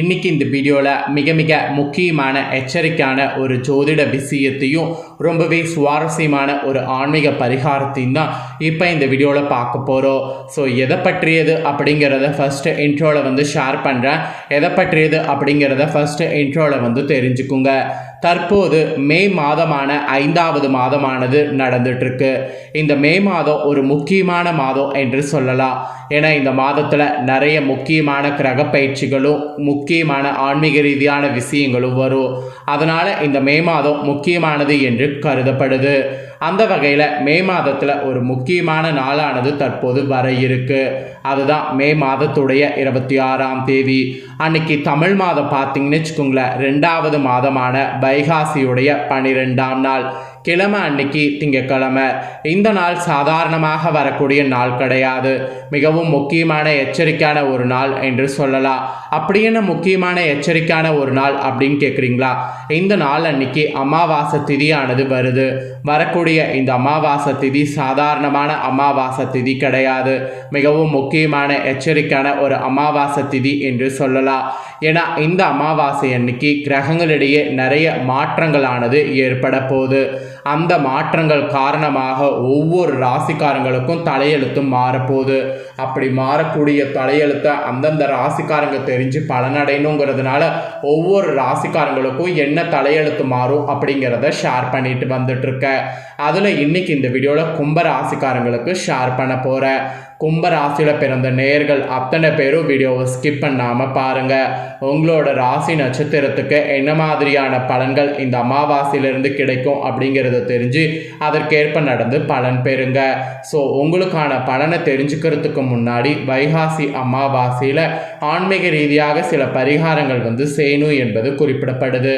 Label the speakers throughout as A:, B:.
A: இன்னைக்கு இந்த வீடியோவில் மிக மிக முக்கியமான எச்சரிக்கையான ஒரு ஜோதிட விஷயத்தையும் ரொம்பவே சுவாரஸ்யமான ஒரு ஆன்மீக பரிகாரத்தையும் தான் இப்போ இந்த வீடியோவில் பார்க்க போகிறோம் ஸோ எதை பற்றியது அப்படிங்கிறத ஃபஸ்ட்டு இன்ட்ரோவில் வந்து ஷேர் பண்ணுறேன் எதை பற்றியது அப்படிங்கிறத ஃபஸ்ட்டு இன்ட்ரோவில் வந்து தெரிஞ்சுக்குங்க. தற்போது மே மாதமான ஐந்தாவது மாதமானது நடந்துட்டுருக்கு இந்த மே மாதம் ஒரு முக்கியமான மாதம் என்று சொல்லலாம். ஏன்னா இந்த மாதத்தில் நிறைய முக்கியமான கிரக பயிற்சிகளும் முக்கியமான ஆன்மீக ரீதியான விஷயங்களும் வரும். அதனால் இந்த மே மாதம் முக்கியமானது என்று கருதப்படுது. அந்த வகையில் மே மாதத்தில் ஒரு முக்கியமான நாளானது தற்போது வர இருக்கு. அதுதான் மே மாதத்துடைய இருபத்தி ஆறாம் தேதி. அன்னைக்கு தமிழ் மாதம் பார்த்தீங்கன்னு வச்சுக்கோங்களேன் ரெண்டாவது மாதமான வைகாசியுடைய பனிரெண்டாம் நாள். கிழமை அன்னைக்கு திங்கக்கிழமை இந்த நாள் சாதாரணமாக வரக்கூடிய நாள் கிடையாது. மிகவும் முக்கியமான எச்சரிக்கையான ஒரு நாள் என்று சொல்லலாம். அப்படி என்ன முக்கியமான எச்சரிக்கையான ஒரு நாள் அப்படின்னு கேட்குறீங்களா இந்த நாள் அன்னைக்கு அமாவாசை திதியானது வருது. வரக்கூடிய இந்த அமாவாசை திதி சாதாரணமான அமாவாசை திதி கிடையாது. மிகவும் முக்கியமான எச்சரிக்கையான ஒரு அமாவாசை திதி என்று சொல்லலாம். ஏன்னா இந்த அமாவாசை அன்னைக்கு கிரகங்களிடையே நிறைய மாற்றங்களானது ஏற்பட போகுது. அந்த மாற்றங்கள் காரணமாக ஒவ்வொரு ராசிக்காரங்களுக்கும் தலையெழுத்தும் மாறப்போகுது. அப்படி மாறக்கூடிய தலையெழுத்தை அந்தந்த ராசிக்காரங்க தெரிஞ்சு பலனடையணுங்கிறதுனால ஒவ்வொரு ராசிக்காரங்களுக்கும் என்ன தலையெழுத்து மாறும் அப்படிங்கிறத ஷேர் பண்ணிட்டு வந்துட்டு அதில் இன்னைக்கு இந்த வீடியோவில் கும்ப ராசிக்காரங்களுக்கு ஷேர் பண்ண போகிறேன் கும்பராசியில் பிறந்த நேர்கள் அத்தனை பேரும் வீடியோவை ஸ்கிப் பண்ணாமல் பாருங்கள் உங்களோட ராசி நட்சத்திரத்துக்கு என்ன மாதிரியான பலன்கள் இந்த அமாவாசையிலிருந்து கிடைக்கும் அப்படிங்கிறத தெரிஞ்சு அதற்கேற்ப நடந்து பலன் பெறுங்க. ஸோ உங்களுக்கான பலனை தெரிஞ்சுக்கிறதுக்கு முன்னாடி வைகாசி அமாவாசையில் ஆன்மீக ரீதியாக சில பரிகாரங்கள் வந்து செய்யணும் என்பது குறிப்பிடப்படுது.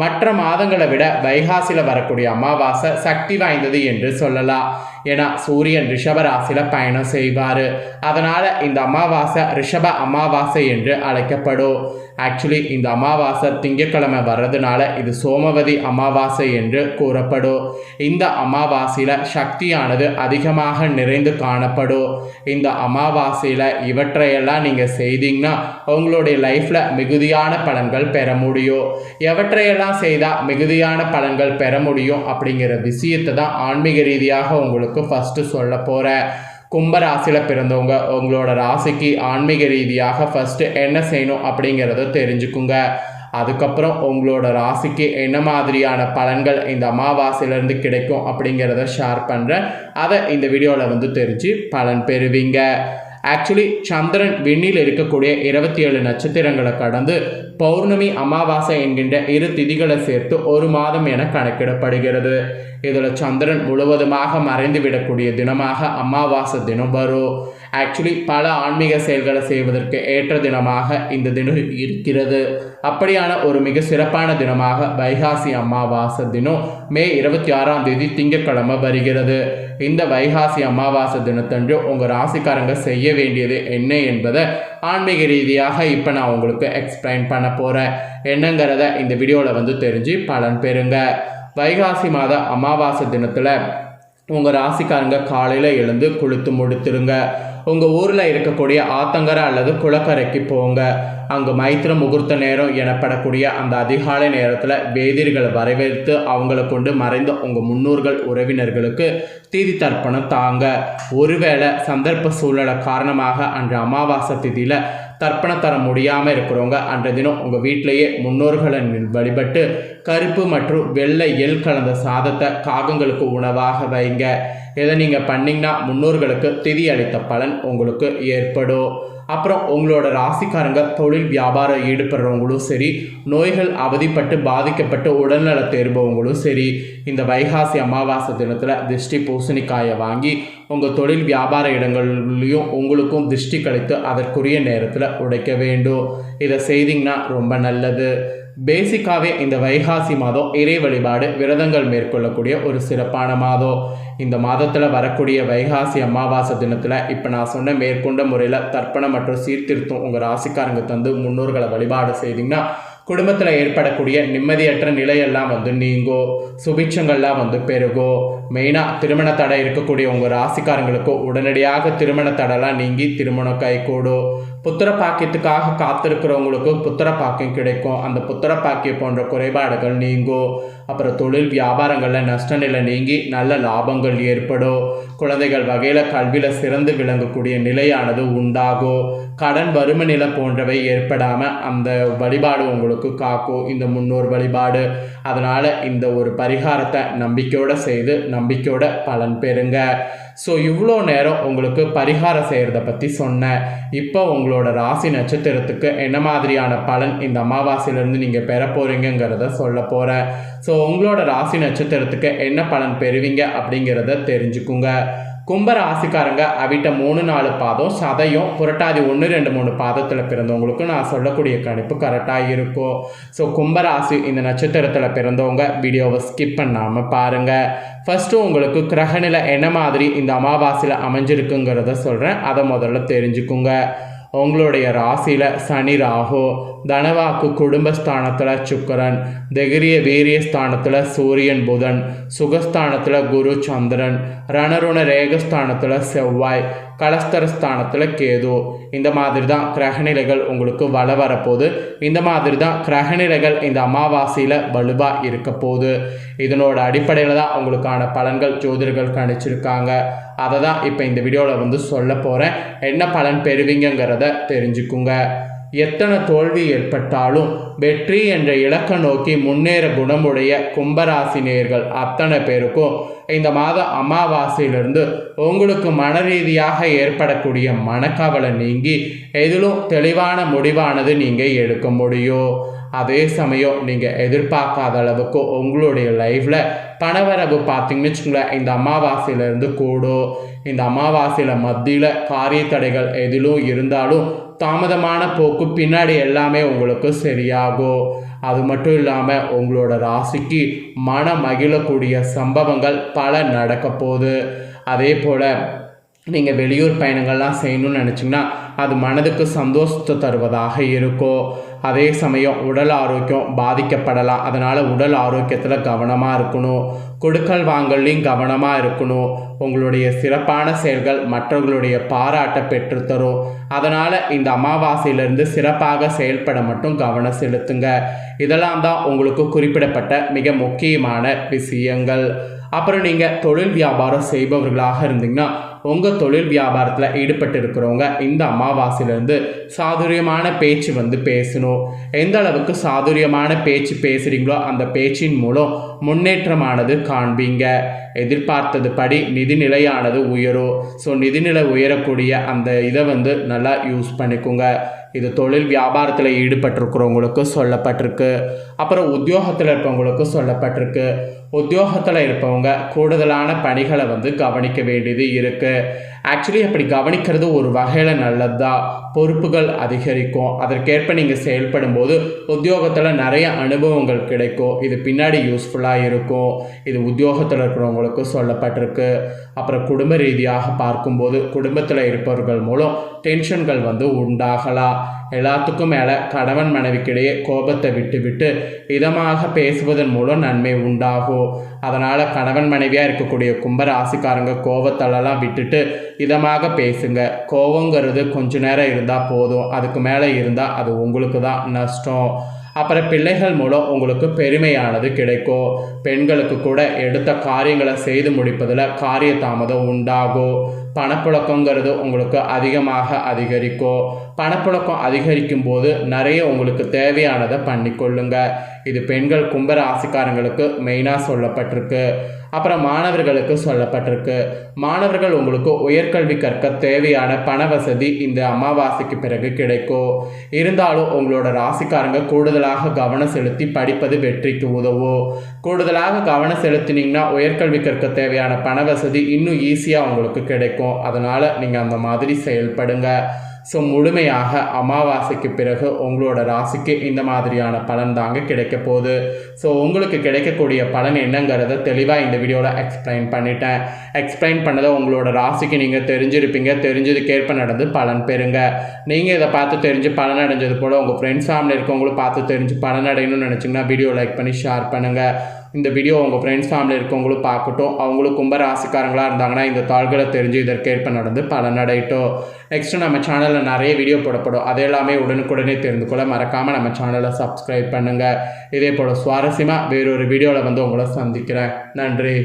A: மற்ற மாதங்களை விட வைகாசியில் வரக்கூடிய அமாவாசை சக்தி வாய்ந்தது என்று சொல்லலாம். ஏன்னா சூரியன் ரிஷப ராசியில் பயணம் செய்வார். அதனால் இந்த அமாவாசை ரிஷப அமாவாசை என்று அழைக்கப்படும். ஆக்சுவலி இந்த அமாவாசை திங்கட்கிழமை வர்றதுனால இது சோமவதி அமாவாசை என்று கூறப்படும். இந்த அமாவாசையில் சக்தியானது அதிகமாக நிறைந்து காணப்படும். இந்த அமாவாசையில் இவற்றையெல்லாம் நீங்கள் செய்தீங்கன்னா உங்களுடைய லைஃப்பில் மிகுதியான பலன்கள் பெற முடியும். எவற்றையெல்லாம் செய்தால் மிகுதியான பலன்கள் பெற முடியும் அப்படிங்கிற விஷயத்தை தான் ஆன்மீக ரீதியாக உங்களுக்கு ஃபஸ்ட்டு சொல்ல போகிறேன் கும்பராசியில் பிறந்தவங்க உங்களோட ராசிக்கு ஆன்மீக ரீதியாக ஃபஸ்ட்டு என்ன செய்யணும் அப்படிங்கிறத தெரிஞ்சுக்குங்க. அதுக்கப்புறம் உங்களோட ராசிக்கு என்ன மாதிரியான பலன்கள் இந்த அமாவாசையிலேருந்து கிடைக்கும் அப்படிங்கிறத ஷேர் பண்ணுறேன் அதை இந்த வீடியோவில் வந்து தெரிஞ்சு பலன் பெறுவீங்க. ஆக்சுவலி சந்திரன் விண்ணில் இருக்கக்கூடிய இருபத்தி ஏழு நட்சத்திரங்களை கடந்து பௌர்ணமி அமாவாசை என்கின்ற இரு திதிகளை சேர்த்து ஒரு மாதம் என கணக்கிடப்படுகிறது. இதில் சந்திரன் முழுவதுமாக மறைந்து விடக்கூடிய தினமாக அமாவாசை தினம் வரும். ஆக்சுவலி பல ஆன்மீக செயல்களை செய்வதற்கு ஏற்ற தினமாக இந்த தினம் இருக்கிறது. அப்படியான ஒரு மிக சிறப்பான தினமாக வைகாசி அமாவாசை தினம் மே இருபத்தி ஆறாம் தேதி திங்கட்கிழமை வருகிறது. இந்த வைகாசி அமாவாசை தினத்தன்று உங்கள் ராசிக்காரங்க செய்ய வேண்டியது என்ன என்பதை ஆன்மீக ரீதியாக இப்போ நான் உங்களுக்கு எக்ஸ்பிளைன் பண்ண போகிறேன் என்னங்கிறத இந்த வீடியோவில் வந்து தெரிஞ்சு பலன் பெறுங்க. வைகாசி மாத அமாவாசை தினத்தில் உங்கள் ராசிக்காரங்க காலையில் எழுந்து குளித்து முடித்துருங்க. உங்கள் ஊரில் இருக்கக்கூடிய ஆத்தங்கரை அல்லது குளக்கரைக்கு போங்க. அங்கு மைத்திர முகூர்த்த நேரம் எனப்படக்கூடிய அந்த அதிகாலை நேரத்தில் வேதிர்களை வரவேற்று அவங்கள கொண்டு மறைந்த உங்கள் முன்னோர்கள் உறவினர்களுக்கு திதி தர்ப்பணம் தாங்க. ஒருவேளை சந்தர்ப்ப சூழலை காரணமாக அன்று அமாவாசை திதியில் தர்ப்பணம் தர முடியாமல் இருக்கிறவங்க அன்றைய தினம் உங்கள் வீட்டிலேயே முன்னோர்களை வழிபட்டு கருப்பு மற்றும் வெள்ளை எள் கலந்த சாதத்தை காகங்களுக்கு உணவாக வைங்க. இதை நீங்கள் பண்ணிங்கன்னா முன்னோர்களுக்கு திதி அளித்த பலன் உங்களுக்கு ஏற்படும். அப்புறம் உங்களோட ராசிக்காரங்க தொழில் வியாபாரம் ஈடுபடுறவங்களும் சரி நோய்கள் அவதிப்பட்டு பாதிக்கப்பட்டு உடல்நல தேர்பவங்களும் சரி இந்த வைகாசி அமாவாசை தினத்தில் திருஷ்டி பூசணிக்காயை வாங்கி உங்கள் தொழில் வியாபார இடங்கள்லையும் உங்களுக்கும் திருஷ்டி கழித்து அதற்குரிய நேரத்தில் உடைக்க வேண்டும். இதை செய்தீங்கன்னா ரொம்ப நல்லது. பேசிக்காகவே இந்த வைகாசி மாதம் இறை வழிபாடு விரதங்கள் மேற்கொள்ளக்கூடிய ஒரு சிறப்பான மாதம். இந்த மாதத்தில் வரக்கூடிய வைகாசி அமாவாசை தினத்தில் இப்போ நான் சொன்ன மேற்கொண்ட முறையில் தர்ப்பணம் மற்றும் சீர்திருத்தம் உங்கள் ராசிக்காரங்க தந்து முன்னோர்களை வழிபாடு செய்தீங்கன்னா குடும்பத்தில் ஏற்படக்கூடிய நிம்மதியற்ற நிலையெல்லாம் வந்து நீங்கோ சுபிட்சங்கள்லாம் வந்து பெருகோ. மெயினாக திருமண தடை இருக்கக்கூடிய உங்கள் ராசிக்காரங்களுக்கோ உடனடியாக திருமண தடைலாம் நீங்கி திருமணம் கைகூடும் புத்திர பாக்கியத்துக்காக காத்திருக்கிறவங்களுக்கு புத்திர பாக்கியம் கிடைக்கும். அந்த புத்திர பாக்கியம் போன்ற குறைபாடுகள் நீங்கும் அப்புறம் தொழில் வியாபாரங்களில் நஷ்ட நிலை நீங்கி நல்ல லாபங்கள் ஏற்படும். குழந்தைகள் வகையில் கல்வியில் சிறந்து விளங்கக்கூடிய நிலையானது உண்டாகும். கடன் வறுமை நிலை போன்றவை ஏற்படாமல் அந்த வழிபாடு உங்களுக்கு காக்கும் இந்த முன்னோர் வழிபாடு. அதனால் இந்த ஒரு பரிகாரத்தை நம்பிக்கையோடு செய்து நம்பிக்கையோட பலன் பெறுங்க. ஸோ இவ்வளோ நேரம் உங்களுக்கு பரிகாரம் செய்கிறத பற்றி சொன்னேன். இப்போ உங்களோட ராசி நட்சத்திரத்துக்கு என்ன மாதிரியான பலன் இந்த அமாவாசையிலேருந்து நீங்கள் பெற போகிறீங்கிறத சொல்ல போகிறேன் ஸோ உங்களோட ராசி நட்சத்திரத்துக்கு என்ன பலன் பெறுவீங்க அப்படிங்கிறத தெரிஞ்சுக்குங்க. கும்பராசிக்காரங்க அவிட்ட மூணு நாலு பாதம் சதையும் புரட்டாதி ஒன்று ரெண்டு மூணு பாதத்தில் பிறந்தவங்களுக்கு நான் சொல்லக்கூடிய கணிப்பு கரெக்டாக இருக்கும். ஸோ கும்பராசி இந்த நட்சத்திரத்தில் பிறந்தவங்க வீடியோவை ஸ்கிப் பண்ணாமல் பாருங்கள் ஃபஸ்ட்டு உங்களுக்கு கிரகநிலை என்ன மாதிரி இந்த அமாவாசையில் அமைஞ்சிருக்குங்கிறத சொல்கிறேன் அதை முதல்ல தெரிஞ்சுக்குங்க. உங்களுடைய ராசியில் சனி ராகு தனவாக்கு குடும்பஸ்தானத்தில் சுக்கரன் திகிரிய வீரிய ஸ்தானத்தில் சூரியன் புதன் சுகஸ்தானத்தில் குரு சந்திரன் ரணருண ரேகஸ்தானத்தில் செவ்வாய் கலஸ்தரஸ்தானத்தில் கேது. இந்த மாதிரி தான் கிரகநிலைகள் உங்களுக்கு வள வரப்போகுது. இந்த மாதிரி தான் கிரகநிலைகள் இந்த அமாவாசையில் வலுவாக இருக்க போகுது. இதனோட அடிப்படையில் தான் உங்களுக்கான பலன்கள் ஜோதிடர்கள் கணிச்சிருக்காங்க. அதை தான் இப்போ இந்த வீடியோவில் வந்து சொல்ல போகிறேன் என்ன பலன் பெறுவீங்கிறத தெரிஞ்சுக்குங்க. எத்தனை தோல்வி ஏற்பட்டாலும் வெற்றி என்ற இலக்கை நோக்கி முன்னேற குணமுடைய கும்பராசினியர்கள் அத்தனை பேருக்கும் இந்த மாதம் அமாவாசையிலிருந்து உங்களுக்கு மன ரீதியாக ஏற்படக்கூடிய மனக்கவலை நீங்கி எதிலும் தெளிவான முடிவானது நீங்கள் எடுக்க முடியும். அதே சமயம் நீங்கள் எதிர்பார்க்காத அளவுக்கு உங்களுடைய லைஃப்பில் பணவரவு பார்த்தீங்கன்னு வச்சுங்களேன் இந்த அமாவாசையிலேருந்து கூடும் இந்த அமாவாசையில் மத்தியில் காரிய தடைகள் எதிலும் இருந்தாலும் தாமதமான போக்கு பின்னாடி எல்லாமே உங்களுக்கு சரியாகும். அது மட்டும் இல்லாமல் உங்களோட ராசிக்கு மன மகிழக்கூடிய சம்பவங்கள் பல நடக்க போகுது. அதே போல் நீங்கள் வெளியூர் பயணங்கள்லாம் செய்யணும்னு நினச்சிங்கன்னா அது மனதுக்கு சந்தோஷத்தை தருவதாக இருக்கும். அதே சமயம் உடல் ஆரோக்கியம் பாதிக்கப்படலாம். அதனால் உடல் ஆரோக்கியத்தில் கவனமாக இருக்கணும். கொடுக்கல் வாங்கல்லையும் கவனமாக இருக்கணும். உங்களுடைய சிறப்பான செயல்கள் மற்றவர்களுடைய பாராட்டை பெற்றுத்தரும். அதனால் இந்த அமாவாசையிலிருந்து சிறப்பாக செயல்பட மட்டும் கவனம் செலுத்துங்க. இதெல்லாம் தான் உங்களுக்கு குறிப்பிடப்பட்ட மிக முக்கியமான விஷயங்கள். அப்புறம் நீங்கள் தொழில் வியாபாரம் செய்பவர்களாக இருந்தீங்கன்னா உங்கள் தொழில் வியாபாரத்தில் ஈடுபட்டு இருக்கிறவங்க இந்த அமாவாசையிலேருந்து சாதுரியமான பேச்சு வந்து பேசணும். எந்த அளவுக்கு சாதுரியமான பேச்சு பேசுகிறீங்களோ அந்த பேச்சின் மூலம் முன்னேற்றமானது காண்பீங்க. எதிர்பார்த்தது படி நிதிநிலையானது உயரும். ஸோ நிதிநிலை உயரக்கூடிய அந்த இதை வந்து நல்லா யூஸ் பண்ணிக்கோங்க. இது தொழில் வியாபாரத்தில் ஈடுபட்டிருக்கிறவங்களுக்கு சொல்லப்பட்டிருக்கு. அப்புறம் உத்தியோகத்தில் இருப்பவங்களுக்கு சொல்லப்பட்டிருக்கு. உத்தியோகத்தில் இருப்பவங்க கூடுதலான பணிகளை வந்து கவனிக்க வேண்டியது இருக்குது ஆக்சுவலி அப்படி கவனிக்கிறது ஒரு வகையில் நல்லது? தான் பொறுப்புகள் அதிகரிக்கும். அதற்கேற்ப நீங்கள் செயல்படும் போது உத்தியோகத்தில் நிறைய அனுபவங்கள் கிடைக்கும். இது பின்னாடி யூஸ்ஃபுல்லாக இருக்கும். இது உத்தியோகத்தில் இருக்கிறவங்களுக்கு சொல்லப்பட்டிருக்கு. அப்புறம் குடும்ப ரீதியாக பார்க்கும்போது குடும்பத்தில் இருப்பவர்கள் மூலம் டென்ஷன்கள் வந்து உண்டாகலாம். எல்லாத்துக்கும் மேலே கணவன் மனைவிக்கிடையே கோபத்தை விட்டுவிட்டு இதமாக பேசுவதன் மூலம் நன்மை உண்டாகும். அதனால் கணவன் மனைவியாக இருக்கக்கூடிய கும்பராசிக்காரங்க கோபத்தாலெல்லாம் விட்டுட்டு இதமாக பேசுங்க. கோபங்கிறது கொஞ்ச நேரம் இருந்தால் போதும். அதுக்கு மேலே இருந்தால் அது உங்களுக்கு தான் நஷ்டம். அப்புறம் பிள்ளைகள் மூலம் உங்களுக்கு பெருமையானது கிடைக்கும். பெண்களுக்கு கூட எடுத்த காரியங்களை செய்து முடிப்பதில் காரிய தாமதம் உண்டாகும். பணப்புழக்கங்கிறது உங்களுக்கு அதிகமாக அதிகரிக்கும். பணப்புழக்கம் அதிகரிக்கும் போது நிறைய உங்களுக்கு தேவையானதை பண்ணிக்கொள்ளுங்க. இது பெண்கள் கும்பராசிக்காரங்களுக்கு மெயினாக சொல்லப்பட்டிருக்கு. அப்புறம் மாணவர்களுக்கு சொல்லப்பட்டிருக்கு. மாணவர்கள் உங்களுக்கு உயர்கல்வி கற்க தேவையான பண வசதி இந்த அமாவாசைக்கு பிறகு கிடைக்கும். இருந்தாலும் உங்களோட ராசிக்காரங்க கூடுதலாக கவனம் செலுத்தி படிப்பது வெற்றிக்கு உதவும். கூடுதலாக கவனம் செலுத்தினீங்கன்னா உயர்கல்வி கற்க தேவையான பண வசதி இன்னும் ஈஸியாக உங்களுக்கு கிடைக்கும். அதனால் நீங்கள் அந்த மாதிரி செயல்படுங்க. ஸோ முழுமையாக அமாவாசைக்கு பிறகு உங்களோட ராசிக்கு இந்த மாதிரியான பலன் தாங்க கிடைக்க போகுது. ஸோ உங்களுக்கு கிடைக்கக்கூடிய பலன் என்னங்கிறத தெளிவாக இந்த வீடியோவில் எக்ஸ்பிளைன் பண்ணிட்டேன். எக்ஸ்பிளைன் பண்ணதை உங்களோட ராசிக்கு நீங்கள் தெரிஞ்சிருப்பீங்க. தெரிஞ்சதுக்கேற்ப நடந்து பலன் பெறுங்க. நீங்கள் இதை பார்த்து தெரிஞ்சு பலன் அடைஞ்சது போல் உங்கள் ஃப்ரெண்ட்ஸ் ஃபேமிலி இருக்கவங்களும் பார்த்து தெரிஞ்சு பலன் அடையணும்னு நினச்சிங்கன்னா வீடியோ லைக் பண்ணி ஷேர் பண்ணுங்கள் இந்த வீடியோ உங்கள் ஃப்ரெண்ட்ஸ் ஃபேமிலி இருக்கவங்களும் பார்க்கட்டும். அவங்களும் கும்ப ராசிக்காரங்களாக இருந்தாங்கன்னா இந்த தாள்களை தெரிஞ்சு இதற்கேற்ப நடந்து பலனடையட்டும் நெக்ஸ்ட்டு நம்ம சேனலில் நிறைய வீடியோ போடப்படும். அது எல்லாமே உடனுக்குடனே தெரிந்து கொள்ள மறக்காமல் நம்ம சேனலை சப்ஸ்கிரைப் பண்ணுங்கள் இதே போல் சுவாரஸ்யமாக வேறொரு வீடியோவில் வந்து உங்களை சந்திக்கிறேன். நன்றி.